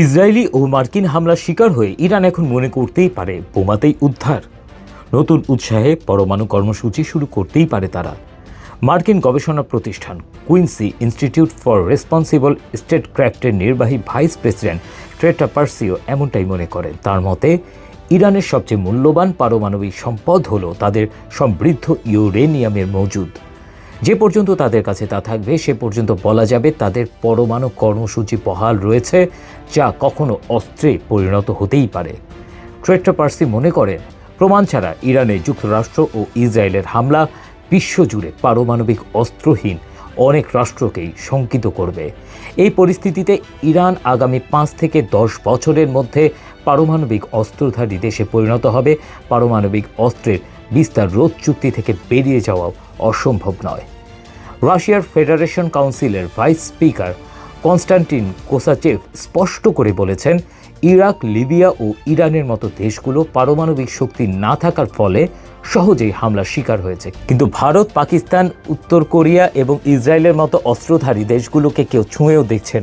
Israeli ও মার্কিন হামলার শিকার হয়ে ইরান এখন মনে করতেই পারে বোমাতেই উদ্ধার। নতুন উৎসাহে পরমাণু কর্মসূচি শুরু করতেই পারে তারা। মার্কিন গবেষণা প্রতিষ্ঠান Quincy Institute for Responsible state ক্র্যাফটের নির্বাহী ভাইস প্রেসিডেন্ট ট্রেটা পার্সিও এমনটাই মনে করেন। তার মতে, ইরানের সবচেয়ে মূল্যবান পারমাণবিক সম্পদ হল তাদের সমৃদ্ধ ইউরেনিয়ামের মজুদ। যে পর্যন্ত তাদের কাছে তা থাকবে, সে পর্যন্ত বলা যাবে তাদের পরমাণু কর্মসূচি বহাল রয়েছে, যা কখনো অস্ত্রে পরিণত হতেই পারে। ট্রেট্রা পার্সি মনে করেন, প্রমাণ ছাড়া ইরানে যুক্তরাষ্ট্র ও ইসরায়েলের হামলা বিশ্বজুড়ে পারমাণবিক অস্ত্রহীন অনেক রাষ্ট্রকেই শঙ্কিত করবে। এই পরিস্থিতিতে ইরান আগামী পাঁচ থেকে দশ বছরের মধ্যে পারমাণবিক অস্ত্রধারী দেশে পরিণত হবে। পারমাণবিক অস্ত্রের বিস্তার রোধ চুক্তি থেকে বেরিয়ে যাওয়াও অসম্ভব নয়। রাশিয়ার ফেডারেশন কাউন্সিলের ভাইস স্পিকার কনস্টান্টিন কোসাচেভ স্পষ্ট করে বলেছেন, ইরাক, লিবিয়া ও ইরানের মতো দেশগুলো পারমাণবিক শক্তি না থাকার ফলে সহজেই হামলার শিকার হয়েছে। কিন্তু ভারত, পাকিস্তান, উত্তর কোরিয়া এবং ইসরায়েলের মতো অস্ত্রধারী দেশগুলোকে কেউ ছুঁয়েও দেখছে না।